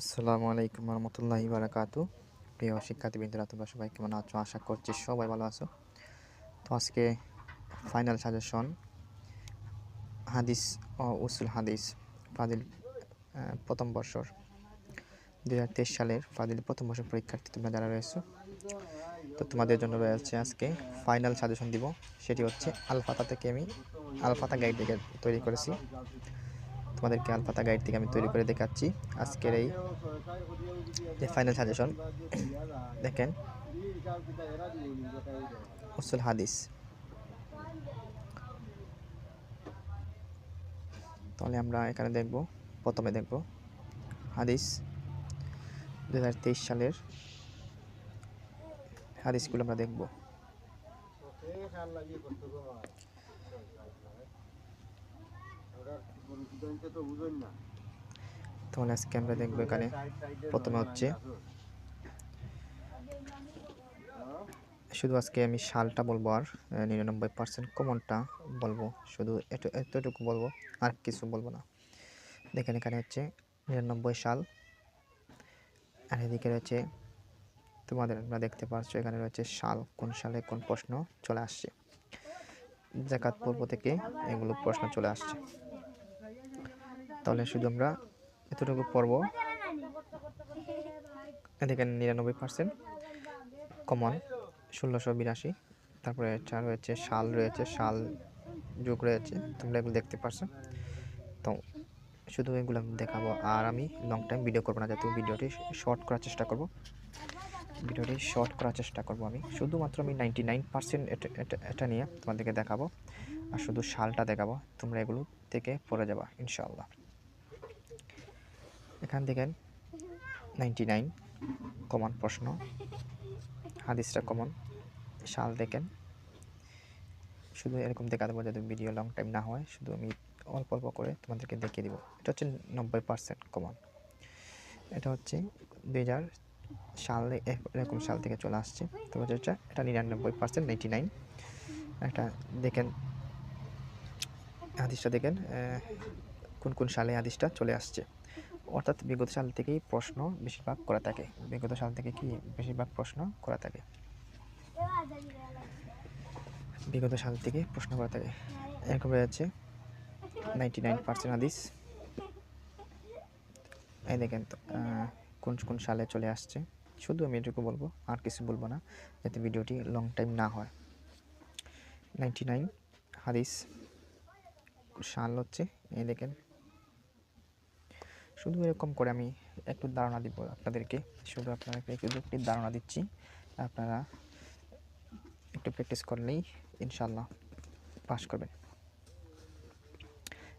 আসসালামু আলাইকুম রহমতুল্লাহি বারাকাতু প্রিয় শিক্ষার্থীবৃন্দরা, তোমরা সবাই কেমন আছো? আশা করছি সবাই ভালো আছো। তো আজকে ফাইনাল সাজেশন হাদিস ও উসুল হাদিস ফাদিল প্রথম বর্ষর দুই হাজার তেইশ সালের ফাদিল প্রথম বর্ষের পরীক্ষার্থী তোমরা যারা রয়েছো, তো তোমাদের জন্য রয়েছে আজকে ফাইনাল সাজেশন দিব। সেটি হচ্ছে আলফাতা থেকে আমি আলফাতা গাইড থেকে তৈরি করেছি। তোমাদেরকে আলফাতা গাইড থেকে আমি তৈরি করে দেখাচ্ছি। আজকের এই যে ফাইনাল সাজেশন দেখেন, উসুল হাদিস। তাহলে আমরা এখানে দেখব, প্রথমে দেখব হাদিস দু হাজার তেইশ সালের হাদিসগুলো আমরা দেখব। তাহলে আজকে আমরা দেখব এখানে প্রথমে হচ্ছে শুধু আজকে আমি সালটা বলব আর নিরানব্বই পার্সেন্ট কমনটা বলব। শুধু এত এতটুকু বলব, আর কিছু বলব না। দেখেন এখানে হচ্ছে নিরানব্বই সাল আর এদিকে রয়েছে, তোমাদের আমরা দেখতে পাচ্ছ এখানে রয়েছে সাল কোন সালে কোন প্রশ্ন চলে আসছে। জাকাত পূর্ব থেকে এগুলো প্রশ্ন চলে আসছে। তাহলে শুধু আমরা এতটুকু পড়ব। এদিকে নিরানব্বই পার্সেন্ট কমন ষোলোশো বিরাশি। তারপরে এটা রয়েছে শাল রয়েছে শাল যুগ রয়েছে, তোমরা এগুলো দেখতে পারছ। তো শুধু এগুলো দেখাবো, আর আমি লং টাইম ভিডিও করব না যাতে ভিডিওটি শর্ট করার চেষ্টা করব। ভিডিওটি শর্ট করার চেষ্টা করব আমি। শুধুমাত্র আমি নাইনটি নাইন পার্সেন্ট এটা নিয়ে তোমাদেরকে দেখাবো, আর শুধু শালটা দেখাবো, তোমরা এগুলো থেকে পড়ে যাবা, ইনশাআল্লাহ। এখান থেকে নাইনটি নাইন কমন প্রশ্ন। হাদিসটা কমন শাল দেখেন। শুধু এরকম দেখা দেবো যাতে ভিডিও লং টাইম না হয়। শুধু আমি অল্প অল্প করে তোমাদেরকে দেখিয়ে দিব। এটা হচ্ছে নব্বই পার্সেন্ট কমন এটা হচ্ছে দুই হাজার সালে এরকম সাল থেকে চলে আসছে। তো হচ্ছে এটা নিরানব্বই পার্সেন্ট নাইনটি নাইন একটা দেখেন। হাদিসটা দেখেন কোন কোন সালে হাদিসটা চলে আসছে। অর্থাৎ বিগত সাল থেকেই প্রশ্ন বেশিরভাগ করা থাকে। বিগত সাল থেকে কি বেশিরভাগ প্রশ্ন করা থাকে? বিগত সাল থেকে প্রশ্ন করা থাকে। এরকম রয়েছে নাইনটি নাইন পার্সেন্ট হাদিস এই দেখেন তো কোন কোন সালে চলে আসছে? শুধু আমি এটুকু বলব, আর কিছু বলব না, যাতে ভিডিওটি লং টাইম না হয়। নাইনটি নাইন হাদিস সাল হচ্ছে, এই দেখেন শুধু এরকম করে আমি একটু ধারণা দিব আপনাদেরকে। শুধু আপনাদেরকে একটু একটি ধারণা দিচ্ছি। আপনারা একটু প্র্যাকটিস করলেই ইনশাল্লাহ পাস করবেন।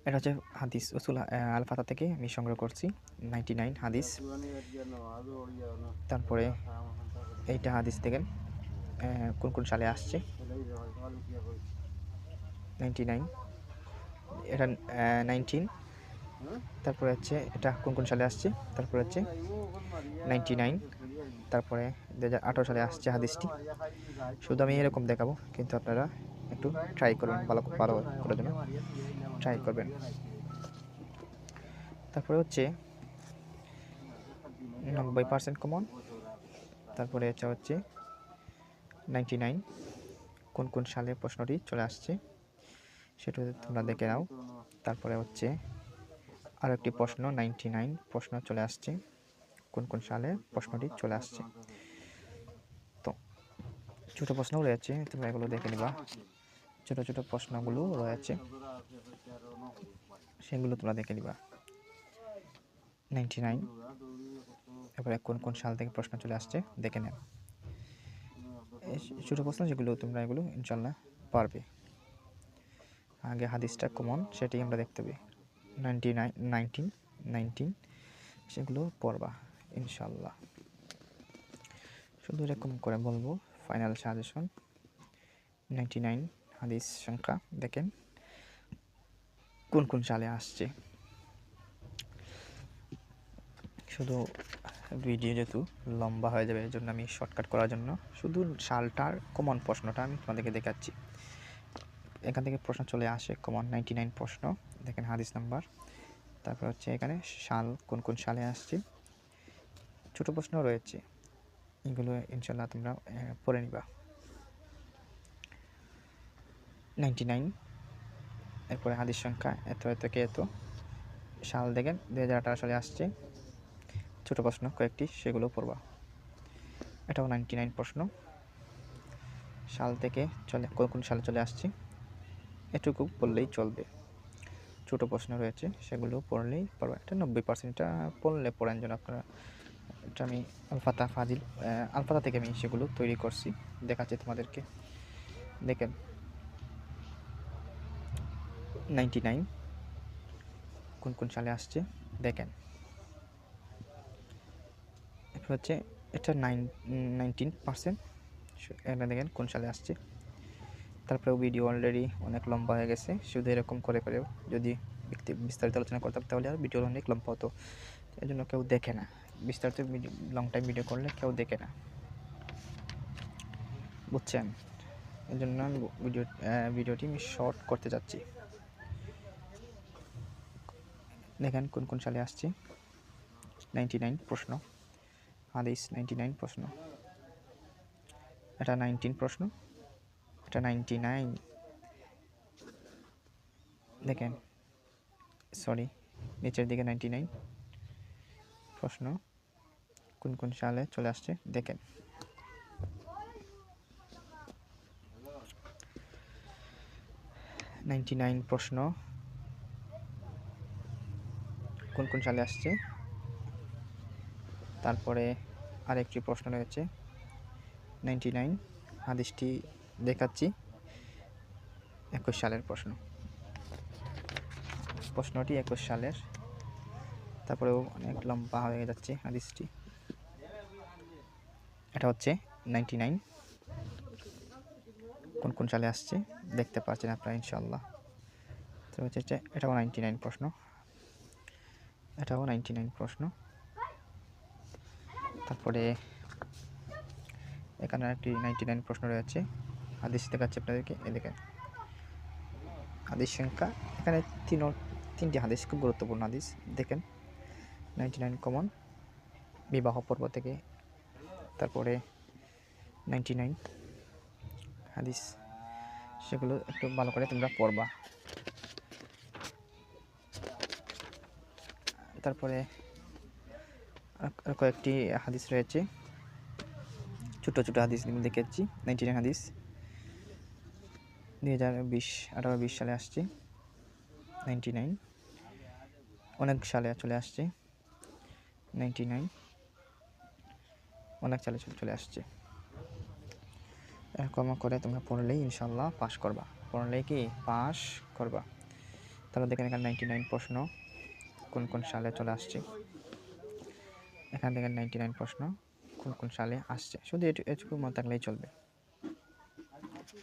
এটা হচ্ছে হাদিস উসুল আলফাতা থেকে আমি সংগ্রহ করছি নাইনটি নাইন হাদিস। তারপরে এইটা হাদিস আহ, কোন কোন সালে আসছে? নাইনটি নাইন এটা নাইনটিন তারপরে হচ্ছে এটা কোন কোন সালে আসছে? তারপরে হচ্ছে নাইনটি নাইন তারপরে দু হাজার আঠারো সালে আসছে হাদিসটি। শুধু আমি এরকম দেখাবো, কিন্তু আপনারা একটু ট্রাই করবেন ভালো ভালো করার জন্য। ট্রাই করবেন। তারপরে হচ্ছে নব্বই পার্সেন্ট কমন তারপরে এটা হচ্ছে নাইনটি নাইন কোন কোন সালে প্রশ্নটি চলে আসছে, সেটা তোমরা দেখে নাও। তারপরে হচ্ছে আরও একটি প্রশ্ন নাইনটি নাইন প্রশ্ন চলে আসছে। কোন কোন সালে প্রশ্নটি চলে আসছে? তো, ছোটো প্রশ্নও রয়েছে তোমরা এগুলো দেখে নিবা। ছোটো ছোটো প্রশ্নগুলো রয়েছে, সেগুলো তোমরা দেখে নিবা। নাইনটি নাইন এবারে কোন কোন সাল থেকে প্রশ্ন চলে আসছে, দেখে নেন ছোটো প্রশ্ন যেগুলো তোমরা এগুলো ইনশাল্লাহ পারবে। আগে হাদিসটা কমন সেটি আমরা দেখতে হবে নাইনটি নাইন নাইনটিন সেগুলো পড়বা ইনশাল্লাহ শুধু এরকম করে বলব ফাইনাল সাজেশন নাইনটি নাইন হাদিস সংখ্যা, দেখেন কোন কোন সালে আসছে। শুধু ভিডিও যেহেতু লম্বা হয়ে যাবে এই জন্য আমি শর্টকাট করার জন্য, শুধু সালটার কমন প্রশ্নটা আমি তোমাদেরকে দেখাচ্ছি। এখান থেকে প্রশ্ন চলে আসে কমন নাইনটি নাইন প্রশ্ন। দেখেন হাদিস নাম্বার। তারপর হচ্ছে এখানে সাল কোন কোন সালে আসছে? ছোটো প্রশ্ন রয়েছে। এগুলো ইনশাল্লাহ তোমরা পড়ে নিবা। নাইনটি নাইন এরপরে হাদিস সংখ্যা, এত এত, কে, এত। সাল দেখেন দু হাজার আঠারো সালে আসছে। ছোটো প্রশ্ন, কয়েকটি, সেগুলো পড়বা। এটাও নাইনটি নাইন প্রশ্ন। সাল থেকে চলে, কোন কোন সালে চলে আসছে? এটুকু পড়লেই চলবে। ছোটো প্রশ্ন রয়েছে, সেগুলো পড়লেই পারবে এটা নব্বই পার্সেন্টটা পড়লে পড়েন যেন আপনারা। এটা আমি আলফাতা ফাজিল আলফাতা থেকে আমি সেগুলো তৈরি করছি, দেখাচ্ছি তোমাদেরকে। দেখেন নাইনটি নাইন কোন কোন সালে আসছে, দেখেন। এরপর হচ্ছে, এটা নাইন নাইনটিন পার্সেন্ট এটা দেখেন কোন সালে আসছে। তারপরে ভিডিও অলরেডি অনেক লম্বা হয়ে গেছে। শুধু এরকম করে করে যদি ব্যক্তি বিস্তারিত আলোচনা করতাম, তাহলে আর ভিডিও অনেক লম্বা হতো। এই জন্য কেউ দেখে না। বিস্তারিত লং টাইম ভিডিও করলে কেউ দেখে না। বুঝছেন? এই জন্য আমি ভিডিও ভিডিওটি আমি শর্ট করতে যাচ্ছি। দেখেন কোন কোন সালে আসছে। নাইনটি নাইন প্রশ্ন। হাদিস নাইনটি নাইন প্রশ্ন। এটা নাইনটিন প্রশ্ন। এটা নাইনটি নাইন দেখেন সরি নিচের দিকে নাইনটি নাইন প্রশ্ন, কোন কোন সালে চলে আসছে? দেখেন। নাইনটি নাইন প্রশ্ন, কোন কোন সালে আসছে? তারপরে আরেকটি প্রশ্ন রয়েছে। নাইনটি নাইন হাদিসটি দেখাচ্ছি একুশ সালের প্রশ্ন। প্রশ্নটি একুশ সালের। তারপরেও অনেক লম্বা হয়ে যাচ্ছে হাদিসটি। এটা হচ্ছে নাইনটি নাইন। কোন কোন সালে আসছে দেখতে পাচ্ছেন আপনারা ইনশাল্লাহ তো হচ্ছে এটাও নাইনটি নাইন প্রশ্ন। এটাও নাইনটি নাইন প্রশ্ন। তারপরে এখানে একটি নাইনটি নাইন প্রশ্ন রয়েছে। হাদিস দেখাচ্ছে আপনাদেরকে। এ দেখেন। হাদিস সংখ্যা, এখানে তিন তিনটি হাদিস, খুব গুরুত্বপূর্ণ হাদিস। দেখেন নাইনটি নাইন কমন বিবাহ পর্ব থেকে। তারপরে নাইনটি নাইন হাদিস। সেগুলো একটু ভালো করে তোমরা পড়বা। তারপরে কয়েকটি হাদিস রয়েছে। ছোটো ছোটো হাদিস দেখেছি নাইনটি নাইন হাদিস। দুই হাজার বিশ, আঠারো বিশ সালে আসছে। নাইনটি নাইন অনেক সালে চলে আসছে। নাইনটি নাইন অনেক সালে চলে- আসছে। এরকম করে তোমরা পড়লেই ইনশাল্লাহ পাস করবা। পড়লেই কি? পাস করবা। তাহলে দেখেন এখানে নাইনটি নাইন প্রশ্ন, কোন কোন সালে চলে আসছে? এখান থেকে নাইনটি নাইন প্রশ্ন, কোন কোন সালে আসছে? শুধু এটু, এটুকু মনে থাকলেই চলবে।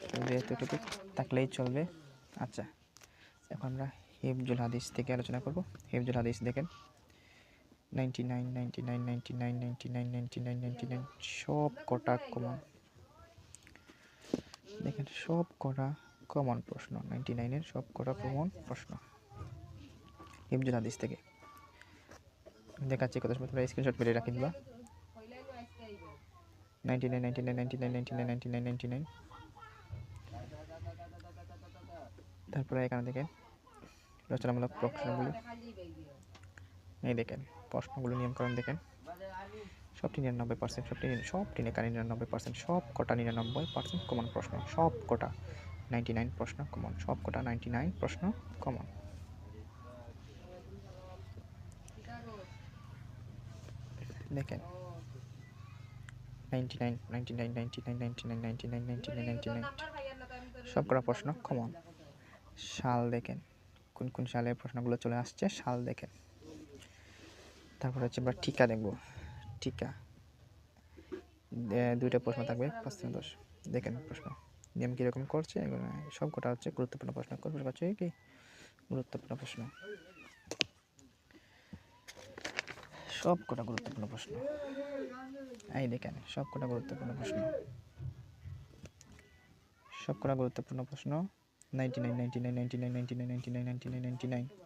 শুধু এতটুকু থাকলেই চলবে আচ্ছা এখন আমরা হিফজুল হাদিস থেকে আলোচনা করব হিফজুল হাদিস দেখেন ninety nine ninety nine ninety nine ninety nine ninety nine ninety nine সব কটা কমন দেখেন সব কটা কমন প্রশ্ন নাইনটি নাইনের সব কটা কমন প্রশ্ন হিফজুল হাদিস থেকে দেখাচ্ছি কত সময় তোমরা স্ক্রিনশট মেরে রাখি দিবা ninety nine ninety nine ninety nine ninety nine ninety nine ninety nine তারপরে এখানে দেখেন রচনামূলক প্রশ্নগুলি এই দেখেন, প্রশ্নগুলো নিয়মকরণ দেখেন। সবটি নিরানব্বই পার্সেন্ট সবটি সবটি নেকানি নিরানব্বই পার্সেন্ট সব কটা নিরানব্বই পার্সেন্ট কমন প্রশ্ন, সব কটা নাইনটি নাইন প্রশ্ন কমন সব কটা নাইনটি নাইন প্রশ্ন কমন দেখেন ninety nine ninety nine ninety nine ninety nine ninety nine ninety nine ninety nine সবকটা প্রশ্ন কমন সাল দেখেন। কোন কোন সালে প্রশ্নগুলো চলে আসছে সাল দেখেন। তারপর হচ্ছে আমরা টিকা দেখব। টিকা দুইটা প্রশ্ন থাকবে, পাঁচ থেকে দশ। দেখেন প্রশ্ন। নিয়ম কীরকম করছে, এগুলো সব কটা হচ্ছে গুরুত্বপূর্ণ প্রশ্ন। প্রশ্ন হচ্ছে কি? গুরুত্বপূর্ণ প্রশ্ন। সব কটা গুরুত্বপূর্ণ প্রশ্ন। এই দেখেন, সব কটা গুরুত্বপূর্ণ প্রশ্ন। সব কটা গুরুত্বপূর্ণ প্রশ্ন। 99 99 99 99 99 99 99